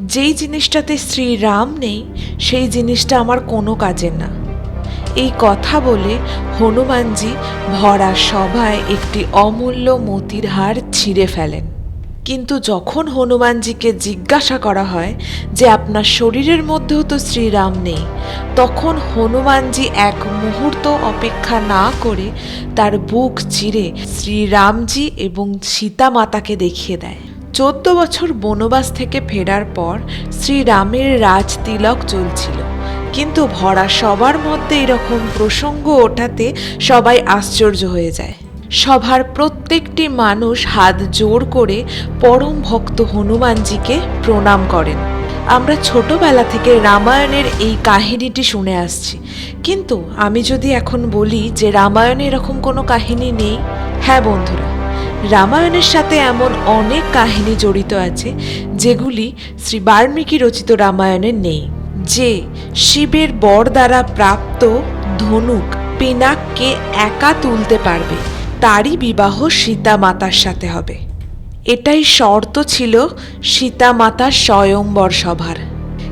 যেই জিনিসটাতে শ্রীরাম নেই, সেই জিনিসটা আমার কোনো কাজের না। এই কথা বলে হনুমানজি ভরা সভায় একটি অমূল্য মতির হার ছিঁড়ে ফেলেন। কিন্তু যখন হনুমানজিকে জিজ্ঞাসা করা হয় যে আপনার শরীরের মধ্যেও তো শ্রীরাম নেই, তখন হনুমানজি এক মুহূর্ত অপেক্ষা না করে তার বুক চিরে শ্রীরামজি এবং সীতা মাতাকে দেখিয়ে দেয়। চোদ্দ বছর বনবাস থেকে ফেরার পর শ্রীরামের রাজ তিলক চলছিল। কিন্তু ভরা সবার মধ্যে এরকম প্রসঙ্গ ওঠাতে সবাই আশ্চর্য হয়ে যায়। সভার প্রত্যেকটি মানুষ হাত জোর করে পরম ভক্ত হনুমানজিকে প্রণাম করেন। আমরা ছোটবেলা থেকে রামায়ণের এই কাহিনীটি শুনে আসছি। কিন্তু আমি যদি এখন বলি যে রামায়ণে এরকম কোনো কাহিনী নেই হ্যাঁ বন্ধুরা রামায়ণের সাথে এমন অনেক কাহিনী জড়িত আছে, যেগুলি শ্রী বাল্মীকি রচিত রামায়ণে নেই। যে শিবের বর দ্বারা প্রাপ্ত ধনুক পিনাককে একা তুলতে পারবে, তারই বিবাহ সীতা মাতার সাথে হবে। এটাই শর্ত ছিল সীতা মাতার স্বয়ংবর সভার।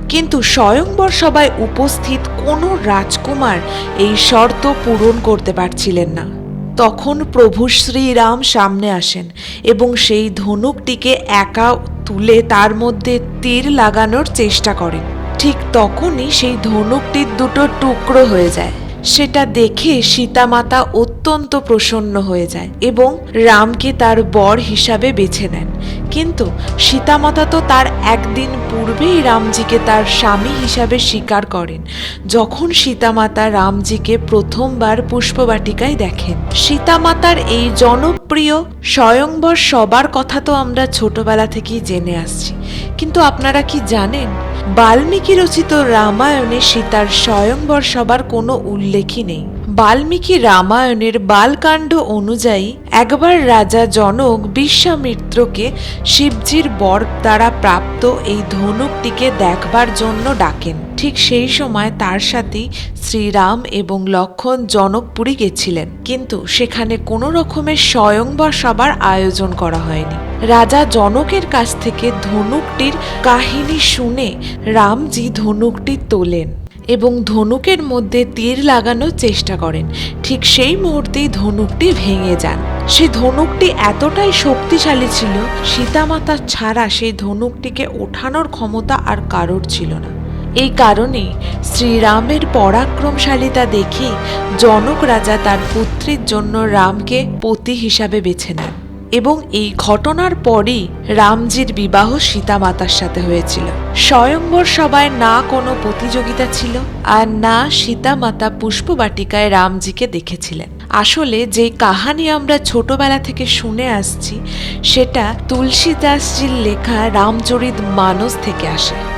কিন্তু স্বয়ংবর সভায় উপস্থিত কোনো রাজকুমার এই শর্ত পূরণ করতে পারছিলেন না। তখন প্রভু শ্রীরাম সামনে আসেন এবং সেই ধনুকটিকে একা তুলে তার মধ্যে তীর লাগানোর চেষ্টা করেন। ঠিক তখনই সেই ধনুকটির দুটো টুকরো হয়ে যায়। সেটা দেখে সীতামাতা অত্যন্ত প্রসন্ন হয়ে যায় এবং রামকে তার বর হিসাবে বেছে নেন। কিন্তু সীতামাতা তো তার একদিন পূর্বেই রামজিকে তার স্বামী হিসাবে স্বীকার করেন। যখন সীতামাতা রামজিকে প্রথমবার পুষ্পবাটিকায় দেখেন, সীতামাতার এই জনপ্রিয় স্বয়ংবর সবার কথা তো আমরা ছোটবেলা থেকেই জেনে আসছি। কিন্তু আপনারা কি জানেন, বাল্মীকি রচিত রামায়ণে সীতার স্বয়ংবর সবার কোনো উল্লেখই নেই। বাল্মীকি রামায়ণের বালকাণ্ড অনুযায়ী একবার রাজা জনক বিশ্বামিত্রকে শিবজির বর দ্বারা প্রাপ্ত এই ধনুকটিকে দেখবার জন্য ডাকেন। ঠিক সেই সময় তার সাথেই শ্রীরাম এবং লক্ষণ জনকপুরী গেছিলেন। কিন্তু সেখানে কোনো রকমের স্বয়ংবর সবার আয়োজন করা হয়নি। রাজা জনকের কাছ থেকে ধনুকটির কাহিনী শুনে রামজি ধনুকটি তোলেন এবং ধনুকের মধ্যে তীর লাগানোর চেষ্টা করেন। ঠিক সেই মুহূর্তেই ধনুকটি ভেঙে যান। সেই ধনুকটি এতটাই শক্তিশালী ছিল, সীতামাতা ছাড়া সেই ধনুকটিকে ওঠানোর ক্ষমতা আর কারোর ছিল না। এই কারণে শ্রীরামের পরাক্রমশালিতা দেখে জনক রাজা তার পুত্রের জন্য রামকে পতি হিসাবে বেছে নেন এবং এই ঘটনার পরই রামজির বিবাহ সীতামাতার সাথে হয়েছিল। স্বয়ংবর সভায় না কোনো প্রতিযোগিতা ছিল আর না সীতামাতা পুষ্পবাটিকায় রামজিকে দেখেছিলেন। আসলে যে কাহানি আমরা ছোটবেলা থেকে শুনে আসছি, সেটা তুলসীদাসজির লেখা রামচরিত মানস থেকে আসে।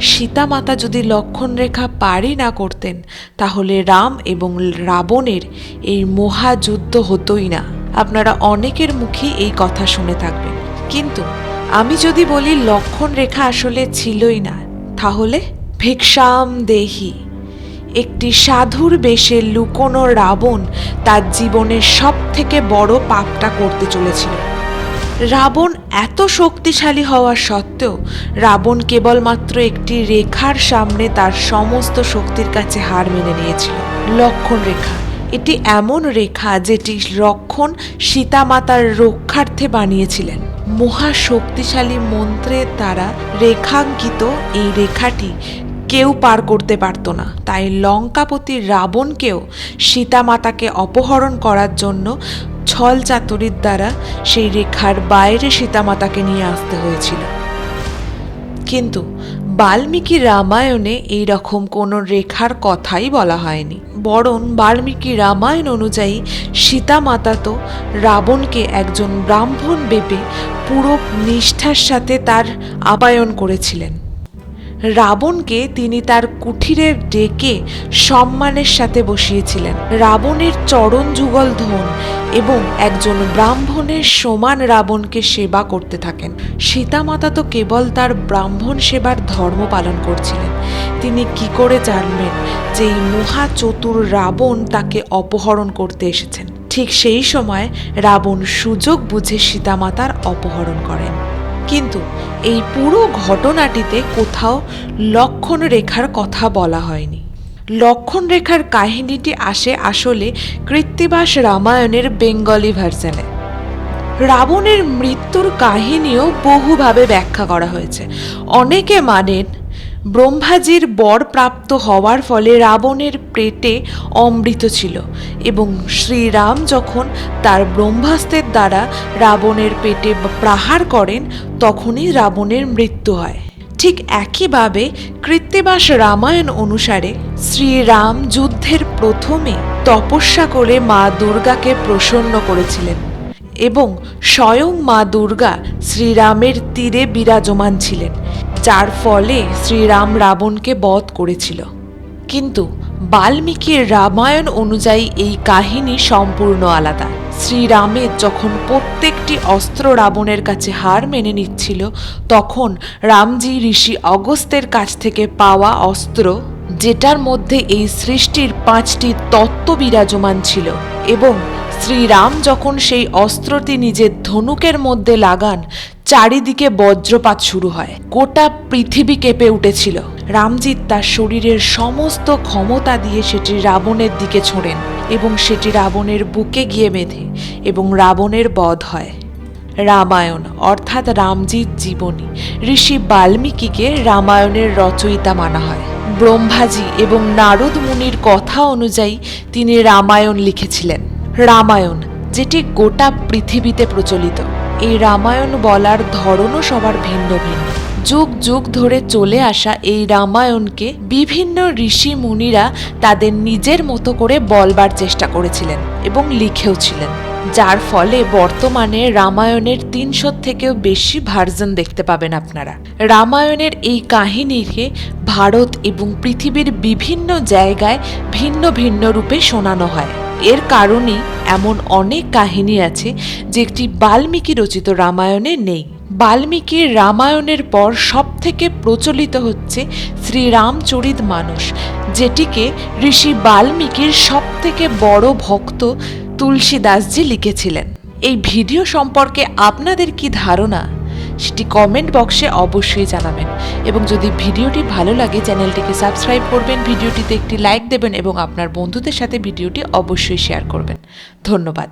সীতামাতা যদি লক্ষণ রেখা পারই না করতেন, তাহলে রাম এবং রাবণের এই মহাযুদ্ধ হতোই না। আপনারা অনেকের মুখে এই কথা শুনে থাকবেন। কিন্তু আমি যদি বলি লক্ষণ রেখা আসলে ছিলই না, তাহলে ভিক্ষাম দেহি। একটি সাধুর বেশে লুকোনো রাবণ তার জীবনের সব থেকে বড় পাপটা করতে চলেছিল। রাবণ এত শক্তিশালী হওয়া সত্ত্বেও রাবণ কেবলমাত্র একটি রেখার সামনে তার সমস্ত শক্তির কাছে হার মেনে নিয়েছিল। লক্ষণ রেখা। এটি এমন রেখা যেটি লক্ষণ সীতামাতার রক্ষার্থে বানিয়েছিলেন। মহা শক্তিশালী মন্ত্রের দ্বারা রেখাঙ্কিত এই রেখাটি কেউ পার করতে পারত না। তাই লঙ্কাপতি রাবণকেও সীতামাতাকে অপহরণ করার জন্য ছল চাতুরির দ্বারা সেই রেখার বাইরে সীতামাতাকে নিয়ে আসতে হয়েছিল। কিন্তু বাল্মীকি রামায়ণে এই রকম কোনো রেখার কথাই বলা হয়নি। বরং বাল্মীকি রামায়ণ অনুযায়ী সীতামাতা তো রাবণকে একজন ব্রাহ্মণ ভেবে পুরো নিষ্ঠার সাথে তার আবায়ন করেছিলেন। রাবণকে তিনি তার কুঠিরে ডেকে সম্মানের সাথে বসিয়েছিলেন। রাবণের চরণ যুগল ধন এবং একজন ব্রাহ্মণের সমান রাবণকে সেবা করতে থাকেন। সীতামাতা তো কেবল তার ব্রাহ্মণ সেবার ধর্ম পালন করছিলেন। তিনি কি করে জানবেন যে এই মহা চতুর রাবণ তাকে অপহরণ করতে এসেছেন? ঠিক সেই সময় রাবণ সুযোগ বুঝে সীতামাতার অপহরণ করেন। কিন্তু এই পুরো ঘটনাটিতে কোথাও লক্ষণ রেখার কথা বলা হয়নি। লক্ষণ রেখার কাহিনীটি আসে আসলে কৃত্তিবাস রামায়ণের বেঙ্গলি ভার্সনে। রাবণের মৃত্যুর কাহিনীও বহুভাবে ব্যাখ্যা করা হয়েছে। অনেকে মানেন ব্রহ্মাজির বর প্রাপ্ত হওয়ার ফলে রাবণের পেটে অমৃত ছিল এবং শ্রীরাম যখন তার ব্রহ্মাস্ত্রের দ্বারা রাবণের পেটে প্রহার করেন, তখনই রাবণের মৃত্যু হয়। ঠিক একইভাবে কৃত্তিবাস রামায়ণ অনুসারে শ্রীরাম যুদ্ধের প্রথমে তপস্যা করে মা দুর্গাকে প্রসন্ন করেছিলেন এবং স্বয়ং মা দুর্গা শ্রীরামের তীরে বিরাজমান ছিলেন। যার ফলে শ্রীরাম রাবণকে বধ করেছিল। কিন্তু বাল্মীকির রামায়ণ অনুযায়ী এই কাহিনী সম্পূর্ণ আলাদা। শ্রীরামের যখন প্রত্যেকটি অস্ত্র রাবণের কাছে হার মেনে নিচ্ছিল, তখন রামজি ঋষি অগস্ত্যের কাছ থেকে পাওয়া অস্ত্র, যেটার মধ্যে এই সৃষ্টির পাঁচটি তত্ত্ব বিরাজমান ছিল এবং শ্রীরাম যখন সেই অস্ত্রটি নিজের ধনুকের মধ্যে লাগান চারিদিকে বজ্রপাত শুরু হয়। গোটা পৃথিবী কেঁপে উঠেছিল। রামজিৎ তার শরীরের সমস্ত ক্ষমতা দিয়ে সেটি রাবণের দিকে ছোঁড়েন এবং সেটি রাবণের বুকে গিয়ে বেঁধে এবং রাবণের বধ হয়। রামায়ণ, অর্থাৎ রামজির জীবনী, ঋষি বাল্মীকিকে রামায়ণের রচয়িতা মানা হয়। ব্রহ্মাজি এবং নারদ মুনির কথা অনুযায়ী তিনি রামায়ণ লিখেছিলেন। রামায়ণ, যেটি গোটা পৃথিবীতে প্রচলিত। এই রামায়ণ বলার ধরনও সবার ভিন্ন ভিন্ন। যুগ যুগ ধরে চলে আসা এই রামায়ণকে বিভিন্ন ঋষি মুনিরা তাদের নিজের মতো করে বলবার চেষ্টা করেছিলেন এবং লিখেও ছিলেন। যার ফলে বর্তমানে রামায়ণের তিনশো থেকেও বেশি ভার্জন দেখতে পাবেন আপনারা। রামায়ণের এই কাহিনীকে ভারত এবং পৃথিবীর বিভিন্ন জায়গায় ভিন্ন ভিন্ন রূপে শোনানো হয়। এর কারণেই এমন অনেক কাহিনী আছে যেটি বাল্মীকি রচিত রামায়ণে নেই। বাল্মীকির রামায়ণের পর সবথেকে প্রচলিত হচ্ছে শ্রীরামচরিত মানুষ যেটিকে ঋষি বাল্মীকির সবথেকে বড় ভক্ত তুলসীদাসজি লিখেছিলেন। এই ভিডিও সম্পর্কে আপনাদের কি ধারণা, সেটি কমেন্ট বক্সে অবশ্যই জানাবেন। এবং যদি ভিডিওটি ভালো লাগে, চ্যানেলটিকে সাবস্ক্রাইব করবেন, ভিডিওটিতে একটি লাইক দেবেন এবং আপনার বন্ধুদের সাথে ভিডিওটি অবশ্যই শেয়ার করবেন। ধন্যবাদ।